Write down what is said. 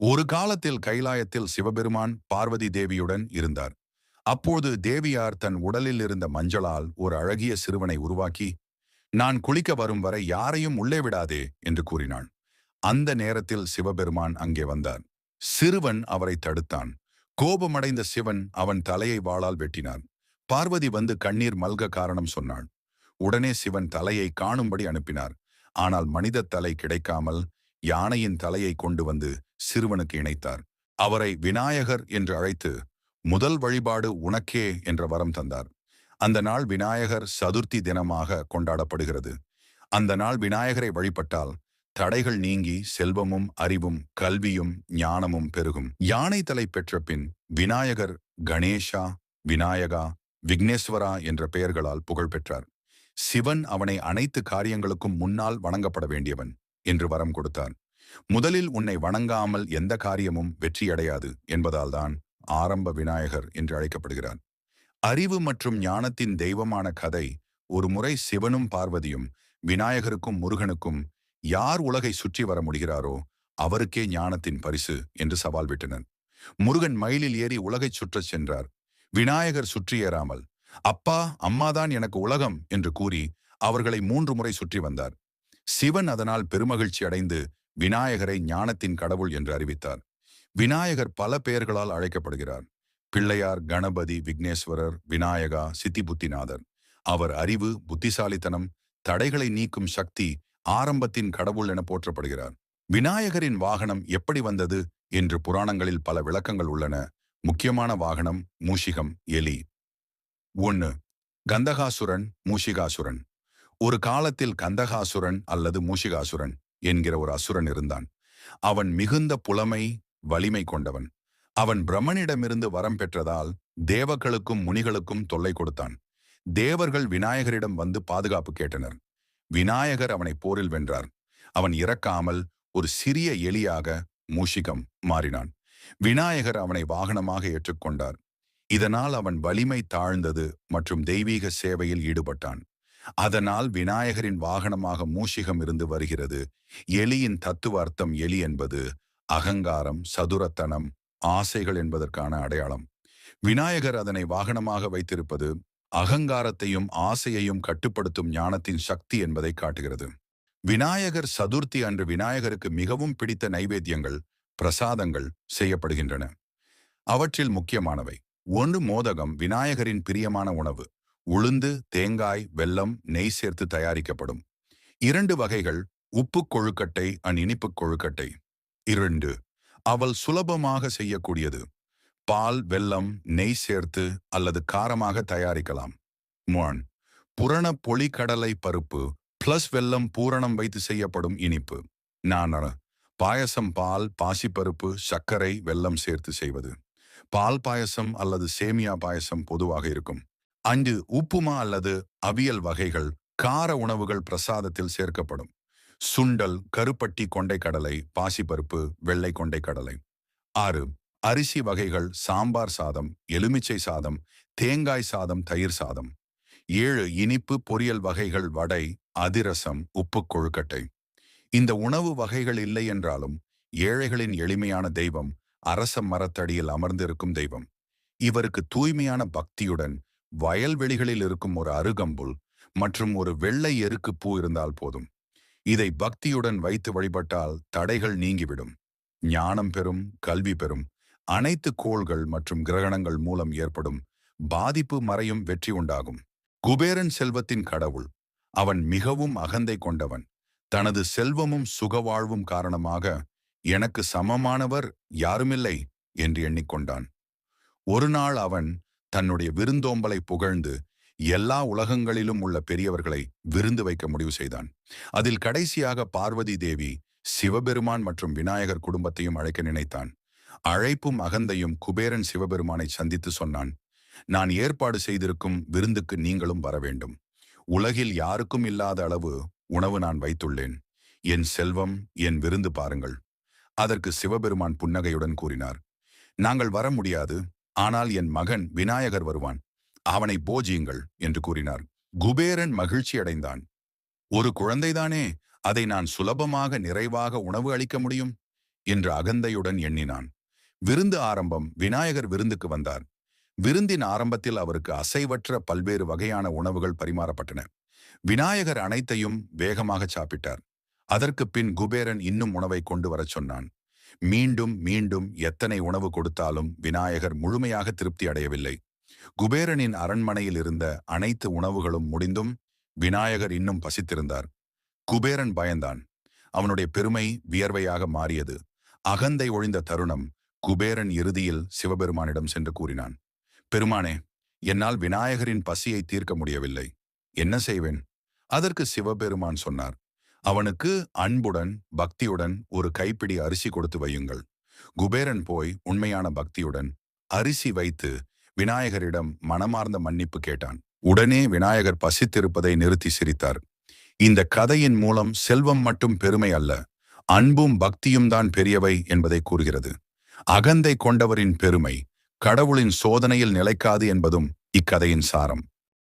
ஒரு காலத்தில் கைலாயத்தில் சிவபெருமான் பார்வதி தேவியுடன் இருந்தார். அப்போது தேவியார் தன் உடலில் இருந்த மஞ்சளால் ஒரு அழகிய சிறுவனை உருவாக்கி நான் குளிக்க வரும் வரை யாரையும் உள்ளே விடாதே என்று கூறினாள். அந்த நேரத்தில் சிவபெருமான் அங்கே வந்தார். சிறுவன் அவரை தடுத்தான். கோபமடைந்த சிவன் அவன் தலையை வாளால் வெட்டினான் பார்வதி வந்து கண்ணீர் மல்க காரணம் சொன்னாள். உடனே சிவன் தலையை காணும்படி அனுப்பினார். ஆனால் மனித தலை கிடைக்காமல் யானையின் தலையை கொண்டு வந்து சிறுவனுக்கு இணைத்தார். அவரை விநாயகர் என்று அழைத்து முதல் வழிபாடு உனக்கே என்ற வரம் தந்தார். அந்த நாள் விநாயகர் சதுர்த்தி தினமாக கொண்டாடப்படுகிறது. அந்த நாள் விநாயகரை வழிபட்டால் தடைகள் நீங்கி செல்வமும் அறிவும் கல்வியும் ஞானமும் பெருகும். யானை தலை பெற்ற பின் விநாயகர் கணேஷா விநாயகா விக்னேஸ்வரா என்ற பெயர்களால் புகழ் பெற்றார். சிவன் அவனை அனைத்து காரியங்களுக்கும் முன்னால் வணங்கப்பட வேண்டியவன் என்று வரம் கொடுத்தார். முதலில் உன்னை வணங்காமல் எந்த காரியமும் வெற்றியடையாது என்பதால்தான் ஆரம்ப விநாயகர் என்று அழைக்கப்படுகிறார். அறிவு மற்றும் ஞானத்தின் தெய்வமான கதை ஒரு முறை சிவனும் பார்வதியும் விநாயகருக்கும் முருகனுக்கும் யார் உலகை சுற்றி வர முடிகிறாரோ அவருக்கே ஞானத்தின் பரிசு என்று சவால் விட்டனர். முருகன் மயிலில் ஏறி உலகைச் சுற்றச் சென்றார். விநாயகர் சுற்றியேறாமல் அப்பா அம்மாதான் எனக்கு உலகம் என்று கூறி அவர்களை மூன்று முறை சுற்றி வந்தார். சிவன் அதனால் பெருமகிழ்ச்சி அடைந்து விநாயகரை ஞானத்தின் கடவுள் என்று அறிவித்தார். விநாயகர் பல பெயர்களால் அழைக்கப்படுகிறார். பிள்ளையார் கணபதி விக்னேஸ்வரர் விநாயகா சித்திபுத்திநாதர். அவர் அறிவு புத்திசாலித்தனம் தடைகளை நீக்கும் சக்தி ஆரம்பத்தின் கடவுள் என போற்றப்படுகிறார். விநாயகரின் வாகனம் எப்படி வந்தது என்று புராணங்களில் பல விளக்கங்கள் உள்ளன. முக்கியமான வாகனம் மூஷிகம் எலி. ஒன்று கந்தகாசுரன் மூஷிகாசுரன். ஒரு காலத்தில் கந்தகாசுரன் அல்லது மூஷிகாசுரன். என்கிற ஒரு அசுரன் இருந்தான். அவன் மிகுந்த புலமை வலிமை கொண்டவன். அவன் பிரம்மனிடமிருந்து வரம் பெற்றதால் தேவர்களுக்கும் முனிகளுக்கும் தொல்லை கொடுத்தான். தேவர்கள் விநாயகரிடம் வந்து பாதுகாப்பு கேட்டனர். விநாயகர் அவனை போரில் வென்றார். அவன் இறக்காமல் ஒரு சிறிய எலியாக மூஷிகம் மாறினான். விநாயகர் அவனை வாகனமாக ஏற்றுக்கொண்டார். இதனால் அவன் வலிமை தாழ்ந்தது மற்றும் தெய்வீக சேவையில் ஈடுபட்டான். அதனால் விநாயகரின் வாகனமாக மூஷிகம் இருந்து வருகிறது. எலியின் தத்துவ அர்த்தம் எலி என்பது அகங்காரம் சதுரத்தனம் ஆசைகள் என்பதற்கான அடையாளம். விநாயகர் அதனை வாகனமாக வைத்திருப்பது அகங்காரத்தையும் ஆசையையும் கட்டுப்படுத்தும் ஞானத்தின் சக்தி என்பதை காட்டுகிறது. விநாயகர் சதுர்த்தி அன்று விநாயகருக்கு மிகவும் பிடித்த நைவேத்தியங்கள் பிரசாதங்கள் செய்யப்படுகின்றன. அவற்றில் முக்கியமானவை. ஒன்று மோதகம் விநாயகரின் பிரியமான உணவு. உளுந்து தேங்காய் வெல்லம் நெய் சேர்த்து தயாரிக்கப்படும். இரண்டு வகைகள் உப்பு கொழுக்கட்டை அண்ட் இனிப்பு கொழுக்கட்டை. இரண்டு அவள் சுலபமாக செய்யக்கூடியது. பால் வெல்லம் நெய் சேர்த்து அல்லது காரமாக தயாரிக்கலாம். மூன் புரண பொலிக்கடலை பருப்பு பிளஸ் வெல்லம் பூரணம் வைத்து செய்யப்படும் இனிப்பு. நானர பாயசம் பால் பாசிப்பருப்பு சர்க்கரை வெல்லம் சேர்த்து செய்வது. பால் பாயசம் அல்லது சேமியா பாயசம் பொதுவாக இருக்கும். அஞ்சு உப்புமா அல்லது அவியல் வகைகள் கார உணவுகள் பிரசாதத்தில் சேர்க்கப்படும். சுண்டல் கருப்பட்டி கொண்டை கடலை பாசிப்பருப்பு வெள்ளை கொண்டை கடலை ஆறு அரிசி வகைகள் சாம்பார் சாதம் எலுமிச்சை சாதம் தேங்காய் சாதம் தயிர் சாதம். ஏழு இனிப்பு பொரியல் வகைகள் வடை அதிரசம் உப்பு கொழுக்கட்டை. இந்த உணவு வகைகள் இல்லை என்றாலும் ஏழைகளின் எளிமையான தெய்வம் அரச மரத்தடியில் அமர்ந்திருக்கும் தெய்வம். இவருக்கு தூய்மையான பக்தியுடன் வயல்வெளிகளில் இருக்கும் ஒரு அருகம்புல் மற்றும் ஒரு வெள்ளை எருக்கு பூ இருந்தால் போதும். இதை பக்தியுடன் வைத்து வழிபட்டால் தடைகள் நீங்கிவிடும். ஞானம் பெறும் கல்வி பெறும். அனைத்து கோள்கள் மற்றும் கிரகணங்கள் மூலம் ஏற்படும் பாதிப்பு மறையும் வெற்றி உண்டாகும். குபேரன் செல்வத்தின் கடவுள். அவன் மிகவும் அகந்தை கொண்டவன். தனது செல்வமும் சுகவாழ்வும் காரணமாக எனக்கு சமமானவர் யாருமில்லை என்று எண்ணிக்கொண்டான். ஒரு நாள் அவன் தன்னுடைய விருந்தோம்பலை புகழ்ந்து எல்லா உலகங்களிலும் உள்ள பெரியவர்களை விருந்து வைக்க முடிவு செய்தான். அதில் கடைசியாக பார்வதி தேவி சிவபெருமான் மற்றும் விநாயகர் குடும்பத்தையும் அழைக்க நினைத்தான். அழைப்பும் அகந்தையும் குபேரன் சிவபெருமானை சந்தித்து சொன்னான் நான் ஏற்பாடு செய்திருக்கும் விருந்துக்கு நீங்களும் வர வேண்டும். உலகில் யாருக்கும் இல்லாத அளவு உணவு நான் வைத்துள்ளேன். என் செல்வம் என் விருந்து பாருங்கள். அதற்கு சிவபெருமான் புன்னகையுடன் கூறினார் நாங்கள் வர முடியாது. ஆனால் என் மகன் விநாயகர் வருவான். அவனை போஜியுங்கள் என்று கூறினார். குபேரன் மகிழ்ச்சி அடைந்தான். ஒரு குழந்தைதானே அதை நான் சுலபமாக நிறைவாக உணவு அளிக்க முடியும்? என்று அகந்தையுடன் எண்ணினான். விருந்து ஆரம்பம் விநாயகர் விருந்துக்கு வந்தார். விருந்தின் ஆரம்பத்தில் அவருக்கு அசைவற்ற பல்வேறு வகையான உணவுகள் பரிமாறப்பட்டன. விநாயகர் அனைத்தையும் வேகமாக சாப்பிட்டார். அதற்கு பின் குபேரன் இன்னும் உணவை கொண்டு வரச் சொன்னான். மீண்டும் மீண்டும் எத்தனை உணவு கொடுத்தாலும் விநாயகர் முழுமையாக திருப்தி அடையவில்லை. குபேரனின் அரண்மனையில் இருந்த அனைத்து உணவுகளும் முடிந்தும் விநாயகர் இன்னும் பசித்திருந்தார். குபேரன் பயந்தான். அவனுடைய பெருமை வியர்வையாக மாறியது. அகந்தை ஒழிந்த தருணம் குபேரன் இறுதியில் சிவபெருமானிடம் சென்று கூறினான். பெருமானே என்னால் விநாயகரின் பசியை தீர்க்க முடியவில்லை. என்ன செய்வேன்? அதற்கு சிவபெருமான் சொன்னார். அவனுக்கு அன்புடன் பக்தியுடன் ஒரு கைப்பிடி அரிசி கொடுத்து வையுங்கள். குபேரன் போய் உண்மையான பக்தியுடன் அரிசி வைத்து விநாயகரிடம் மனமார்ந்த மன்னிப்பு கேட்டான். உடனே விநாயகர் பசித்திருப்பதை நிறுத்தி சிரித்தார். இந்த கதையின் மூலம் செல்வம் மட்டும் பெருமை அல்ல அன்பும் பக்தியும் தான் பெரியவை என்பதை கூறுகிறது. அகந்தை கொண்டவரின் பெருமை கடவுளின் சோதனையில் நிலைக்காது என்பதும் இக்கதையின் சாரம்.